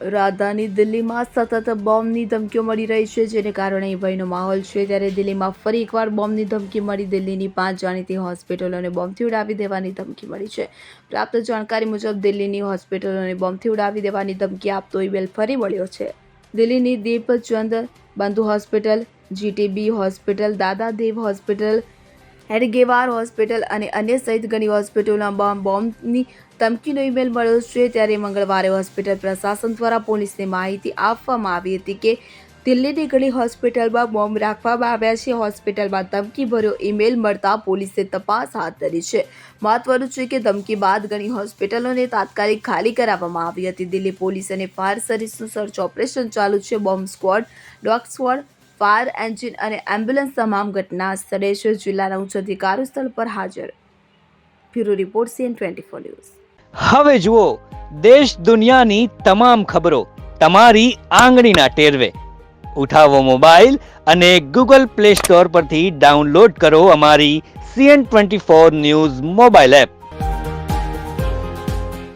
રાજધાની દિલ્હીમાં સતત બોમ્બની ધમકીઓ મળી રહી છે, જેને કારણે ભયનો માહોલ છે. ત્યારે દિલ્હીમાં ફરી એકવાર બોમ્બની ધમકી મળી. દિલ્હીની પાંચ જાણીતી હોસ્પિટલોને બોમ્બથી ઉડાવી દેવાની ધમકી મળી છે. પ્રાપ્ત જાણકારી મુજબ, દિલ્હીની હોસ્પિટલોને બોમ્બથી ઉડાવી દેવાની ધમકી આપતો ઈમેલ ફરી મળ્યો છે. દિલ્હીની Deepchand Bandhu hospital, G T B hospital, Dadadev hospital Hedgewar hospital અને અન્ય સહિત ઘણી હોસ્પિટલોના બોમ્બ બોમ્બની ધમકીનો ઈમેલ મળ્યો છે. ત્યારે મંગળવારે હોસ્પિટલ પ્રશાસન દ્વારા પોલીસને માહિતી આપવામાં આવી હતી કે દિલ્હીની ઘણી હોસ્પિટલમાં બોમ્બ રાખવામાં આવ્યા છે. હોસ્પિટલમાં ધમકીભર્યો ઈમેલ મળતા પોલીસે તપાસ હાથ ધરી છે. મહત્વનું છે કે ધમકી બાદ ઘણી હોસ્પિટલોને તાત્કાલિક ખાલી કરાવવામાં આવી હતી. દિલ્હી પોલીસ અને ફાયર સર્વિસનું સર્ચ ઓપરેશન ચાલુ છે. Bomb squad, dog squad fire engine અને એમ્બ્યુલન્સ તમામ ઘટના સ્થળે જિલ્લાના ઉચ્ચ અધિકારીઓ સ્થળ પર હાજર. Bureau report C N twenty four news. હવે જુઓ, દેશ દુનિયાની તમામ ખબરો તમારી આંગળીના ટેરવે. ઉઠાવો મોબાઈલ અને ગૂગલ પ્લે સ્ટોર પરથી ડાઉનલોડ કરો અમારી C N twenty four news mobile app.